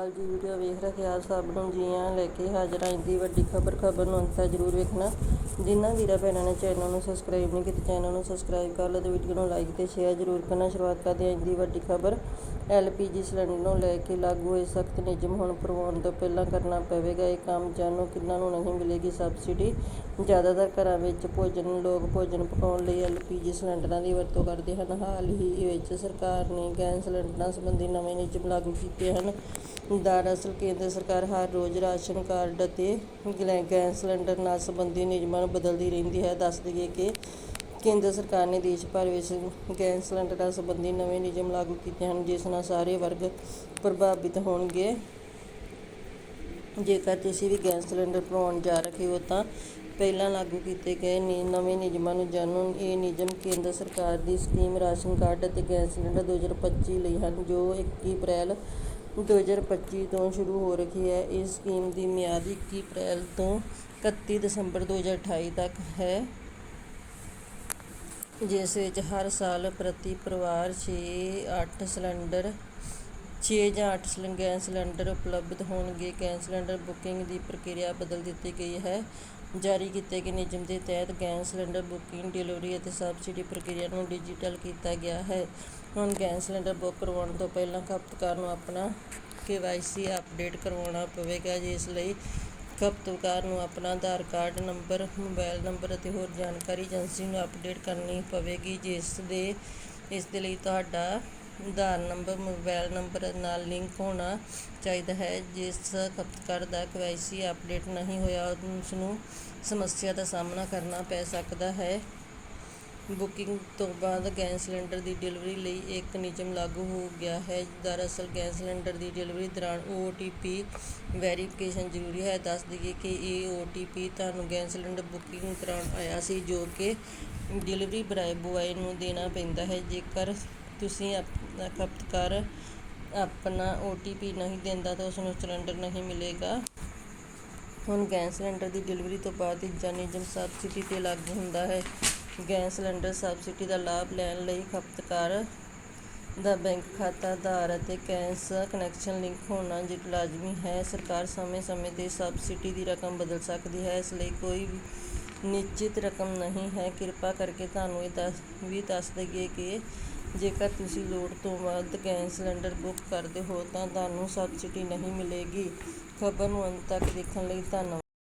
ਹਾਲ ਜੀ ਵੀਡੀਓ ਵੇਖ ਰਹੇ ਆ ਸਭ ਨੂੰ ਜੀ ਆਇਆਂ ਲੈ ਕੇ ਹਾਜ਼ਰ ਆਂ ਦੀ ਵੱਡੀ ਖਬਰ ਖਬਰ ਨੂੰ ਅੰਤ ਤੱਕ ਜ਼ਰੂਰ ਵੇਖਣਾ। ਜਿਨ੍ਹਾਂ ਵੀਰਾਂ ਭੈਣਾਂ ਨੇ ਚੈਨਲ ਨੂੰ ਸਬਸਕ੍ਰਾਈਬ ਨਹੀਂ ਕੀਤਾ ਚੈਨਲ ਨੂੰ ਸਬਸਕ੍ਰਾਈਬ ਕਰ ਲਓ ਤੇ ਵੀਡੀਓ ਨੂੰ ਲਾਈਕ ਤੇ ਸ਼ੇਅਰ ਜ਼ਰੂਰ ਕਰਨਾ। ਸ਼ੁਰੂਆਤ ਕਰਦੇ ਹਾਂ ਅੱਜ ਦੀ ਵੱਡੀ ਖਬਰ। ਐਲਪੀਜੀ ਸਿਲੰਡਰ ਨੂੰ ਲੈ ਕੇ ਲਾਗੂ ਹੋਏ ਸਖਤ ਨਿਯਮ ਹੁਣ ਪ੍ਰਵਾਨ ਤੋਂ ਪਹਿਲਾਂ ਕਰਨਾ ਪਵੇਗਾ। ਇਹ ਕੰਮ ਜਾਣੋ ਕਿੰਨਾਂ ਨੂੰ ਨਹੀਂ ਮਿਲੇਗੀ ਸਬਸਿਡੀ ਜ਼ਿਆਦਾਤਰ ਘਰਾਂ ਵਿੱਚ ਭੋਜਨ, ਲੋਕ ਭੋਜਨ ਪਕਾਉਣ ਲਈ ਐਲਪੀਜੀ ਸਿਲੰਡਰਾਂ ਦੀ ਵਰਤੋਂ ਕਰਦੇ ਹਨ। ਹਾਲ ਹੀ ਵਿੱਚ ਸਰਕਾਰ ਨੇ ਗੈਸ ਸਿਲੰਡਰਾਂ ਸੰਬੰਧੀ ਨਵੇਂ ਨਿਯਮ ਲਾਗੂ ਕੀਤੇ ਹਨ। ਦਰਅਸਲ ਕੇਂਦਰ ਸਰਕਾਰ ਹਰ ਰੋਜ਼ ਰਾਸ਼ਨ ਕਾਰਡ ਅਤੇ ਗਲੈ- ਗੈਸ ਸਿਲੰਡਰ ਨਾਲ ਸੰਬੰਧੀ ਨਿਯਮਾਂ ਨੂੰ ਬਦਲਦੀ ਰਹਿੰਦੀ ਹੈ। ਦੱਸ ਦਈਏ ਕਿ ਕੇਂਦਰ ਸਰਕਾਰ ਨੇ ਦੇਸ਼ ਭਰ ਵਿੱਚ ਗੈਸ ਸਿਲੰਡਰਾਂ ਸੰਬੰਧੀ ਨਵੇਂ ਨਿਯਮ ਲਾਗੂ ਕੀਤੇ ਹਨ, ਜਿਸ ਨਾਲ ਸਾਰੇ ਵਰਗ ਪ੍ਰਭਾਵਿਤ ਹੋਣਗੇ। ਜੇਕਰ ਤੁਸੀਂ ਵੀ ਗੈਸ ਸਿਲੰਡਰ ਭਰਵਾਉਣ ਜਾ ਰਹੇ ਹੋ ਤਾਂ ਪਹਿਲਾਂ ਲਾਗੂ ਕੀਤੇ ਗਏ ਨੇ। ਨਵੇਂ ਨਿਯਮਾਂ ਨੂੰ ਜਾਣੋ ਇਹ ਨਿਯਮ ਕੇਂਦਰ ਸਰਕਾਰ ਦੀ ਸਕੀਮ ਰਾਸ਼ਨ ਕਾਰਡ ਅਤੇ ਗੈਸ ਸਿਲੰਡਰ 2025 ਲਈ ਹਨ, ਜੋ 21 ਅਪ੍ਰੈਲ 2025 ਤੋਂ ਸ਼ੁਰੂ ਹੋ ਰਹੀ ਹੈ। ਇਸ ਸਕੀਮ ਦੀ ਮਿਆਦ 21 ਅਪ੍ਰੈਲ ਤੋਂ 31 ਦਸੰਬਰ 2028 ਤੱਕ ਹੈ। ਜਿਸ ਵਿੱਚ ਹਰ ਸਾਲ ਪ੍ਰਤੀ ਪਰਿਵਾਰ 6-8 ਸਿਲੰਡਰ ਛੇ ਜਾਂ ਅੱਠ ਸਿਲੰ, ਗੈਸ ਸਿਲੰਡਰ ਉਪਲਬਧ ਹੋਣਗੇ। ਗੈਸ ਸਿਲੰਡਰ ਬੁਕਿੰਗ ਦੀ ਪ੍ਰਕਿਰਿਆ ਬਦਲ ਦਿੱਤੀ ਗਈ ਹੈ। ਜਾਰੀ ਕੀਤੇ ਗਏ ਨਿਯਮ ਦੇ ਤਹਿਤ ਗੈਸ ਸਿਲੰਡਰ ਬੁਕਿੰਗ, ਡਿਲੀਵਰੀ ਅਤੇ ਸਬਸਿਡੀ ਪ੍ਰਕਿਰਿਆ ਨੂੰ ਡਿਜੀਟਲ ਕੀਤਾ ਗਿਆ ਹੈ। ਹੁਣ ਗੈਸ ਸਿਲੰਡਰ ਬੁੱਕ ਕਰਵਾਉਣ ਤੋਂ ਪਹਿਲਾਂ ਖਪਤਕਾਰ ਨੂੰ ਆਪਣਾ ਕੇਵਾਈਸੀ ਅਪਡੇਟ ਕਰਵਾਉਣਾ ਪਵੇਗਾ, ਜਿਸ ਲਈ ਖਪਤਕਾਰ ਨੂੰ ਆਪਣਾ Aadhaar card number, mobile number ਅਤੇ ਹੋਰ ਜਾਣਕਾਰੀ ਏਜੰਸੀ ਨੂੰ ਅਪਡੇਟ ਕਰਨੀ ਪਵੇਗੀ, ਜਿਸ ਦੇ, ਇਸ ਦੇ ਲਈ ਤੁਹਾਡਾ ਆਧਾਰ ਨੰਬਰ, ਮੋਬਾਈਲ ਨੰਬਰ ਨਾਲ ਲਿੰਕ ਹੋਣਾ ਚਾਹੀਦਾ ਹੈ। ਜਿਸ ਖਪਤਕਾਰ ਦਾ ਕੇਵਾਈਸੀ ਅਪਡੇਟ ਨਹੀਂ ਹੋਇਆ, ਉਸਨੂੰ ਸਮੱਸਿਆ ਦਾ ਸਾਹਮਣਾ ਕਰਨਾ ਪੈ ਸਕਦਾ ਹੈ। ਬੁਕਿੰਗ ਤੋਂ ਬਾਅਦ ਗੈਸ ਸਿਲੰਡਰ ਦੀ ਡਿਲੀਵਰੀ ਲਈ ਇੱਕ ਨਿਯਮ ਲਾਗੂ ਹੋ ਗਿਆ ਹੈ। ਦਰਅਸਲ ਗੈਸ ਸਿਲੰਡਰ ਦੀ ਡਿਲੀਵਰੀ ਦੌਰਾਨ OTP ਵੈਰੀਫਿਕੇਸ਼ਨ ਜ਼ਰੂਰੀ ਹੈ। ਦੱਸ ਦਈਏ ਕਿ ਇਹ OTP ਤੁਹਾਨੂੰ ਗੈਸ ਸਿਲੰਡਰ ਬੁਕਿੰਗ ਕਰਾਉਣ ਆਇਆ ਸੀ, ਜੋ ਕਿ ਡਿਲੀਵਰੀ ਬਰਾਏ ਬੁਆਏ ਨੂੰ ਦੇਣਾ ਪੈਂਦਾ ਹੈ। ਜੇਕਰ ਤੁਸੀਂ ਆਪਣਾ ਖਪਤਕਾਰ ਆਪਣਾ ਓ ਟੀ ਪੀ ਨਹੀਂ ਦਿੰਦਾ ਤਾਂ ਉਸ ਨੂੰ ਸਿਲੰਡਰ ਨਹੀਂ ਮਿਲੇਗਾ। ਹੁਣ ਗੈਸ ਸਿਲੰਡਰ ਦੀ ਡਿਲੀਵਰੀ ਤੋਂ ਬਾਅਦ ਤੀਜਾ ਨਿਯਮ ਸਬਸਿਡੀ ਤੇ ਲਾਗੂ ਹੁੰਦਾ ਹੈ। ਗੈਸ ਸਿਲੰਡਰ ਸਬਸਿਡੀ ਦਾ ਲਾਭ ਲੈਣ ਲਈ ਖਪਤਕਾਰ ਦਾ ਬੈਂਕ ਖਾਤਾ ਆਧਾਰ ਅਤੇ ਗੈਸ ਕਨੈਕਸ਼ਨ ਲਿੰਕ ਹੋਣਾ ਲਾਜ਼ਮੀ ਹੈ। ਸਰਕਾਰ ਸਮੇਂ-ਸਮੇਂ ਤੇ ਸਬਸਿਡੀ ਦੀ ਰਕਮ ਬਦਲ ਸਕਦੀ ਹੈ। ਇਸ ਲਈ ਕੋਈ ਨਿਸ਼ਚਿਤ ਰਕਮ ਨਹੀਂ ਹੈ। ਕਿਰਪਾ ਕਰਕੇ ਤੁਹਾਨੂੰ ਇਹ ਦੱਸ, ਵੀ ਦੱਸ ਦੇਈਏ ਕਿ ਜੇਕਰ ਤੁਸੀਂ ਲੋੜ ਤੋਂ ਵੱਧ ਗੈਸ ਸਿਲੰਡਰ ਬੁੱਕ ਕਰਦੇ ਹੋ ਤਾਂ ਤੁਹਾਨੂੰ ਸਬਸਿਡੀ ਨਹੀਂ ਮਿਲੇਗੀ। ਖਬਰ ਨੂੰ ਅੰਤ ਤੱਕ ਦੇਖਣ ਲਈ ਧੰਨਵਾਦ।